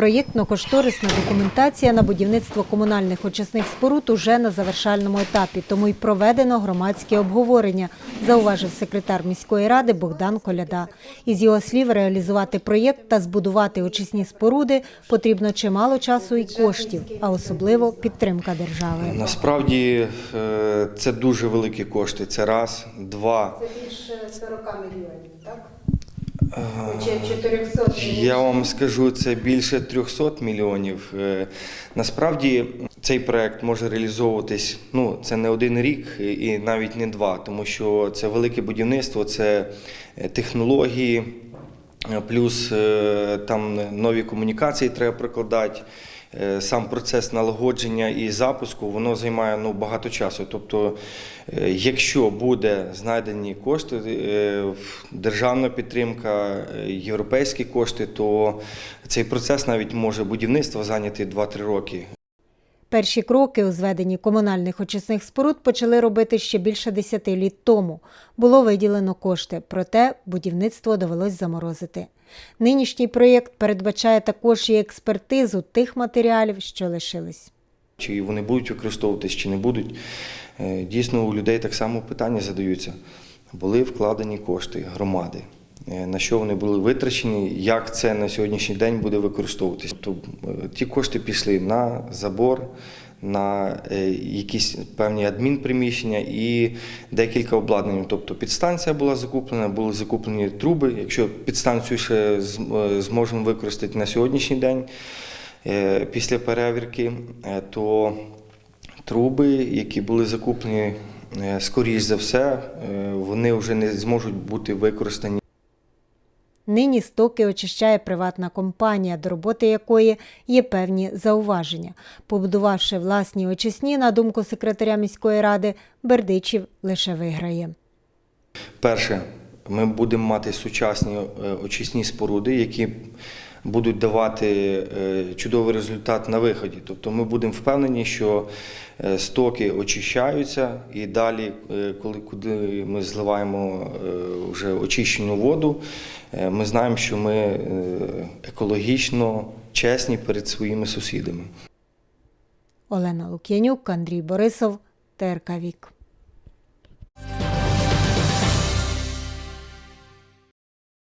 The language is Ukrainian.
Проєктно-кошторисна документація на будівництво комунальних очисних споруд уже на завершальному етапі, тому й проведено громадське обговорення, зауважив секретар міської ради Богдан Коляда. Із його слів, реалізувати проєкт та збудувати очисні споруди потрібно чимало часу і коштів, а особливо підтримка держави. Насправді е, це дуже великі кошти. Це раз, два. Це більше 40 мільйонів, так? Чи 400 Я вам скажу, це більше 300 мільйонів. Е, Насправді цей проект може реалізовуватись. Ну це не один рік і навіть не два, тому що це велике будівництво, це е, технології, е, плюс там нові комунікації треба прикладати. Е, Сам процес налагодження і запуску воно займає ну, багато часу. Тобто, е, якщо буде знайдені кошти, е, державна підтримка, європейські кошти, то цей процес навіть може будівництво зайняти 2-3 роки. Перші кроки у зведенні комунальних очисних споруд почали робити ще більше 10 літ тому. Було виділено кошти, проте будівництво довелось заморозити. Нинішній проєкт передбачає також і експертизу тих матеріалів, що лишились. Чи вони будуть використовуватись, чи не будуть. Е, Дійсно, у людей так само питання задаються. Були вкладені кошти громади. Е, На що вони були витрачені, як це на сьогоднішній день буде використовуватись? Тобто е, ті кошти пішли на забор, на е, якісь певні адмінприміщення і декілька обладнань. Тобто підстанція була закуплена, були закуплені труби. Якщо підстанцію ще е, зможемо використати на сьогоднішній день, е, після перевірки, то труби, які були закуплені, скоріш за все, вони вже не зможуть бути використані. Нині стоки очищає приватна компанія, до роботи якої є певні зауваження. Побудувавши власні очисні, на думку секретаря міської ради, Бердичів лише виграє. Перше, ми будемо мати сучасні е, очисні споруди, які будуть давати е, чудовий результат на виході. Тобто ми будемо впевнені, що е, стоки очищаються, і далі, е, коли куди ми зливаємо вже очищену воду, ми знаємо, що ми екологічно чесні перед своїми сусідами. Олена Лук'янюк, Андрій Борисов, ТРК Вік.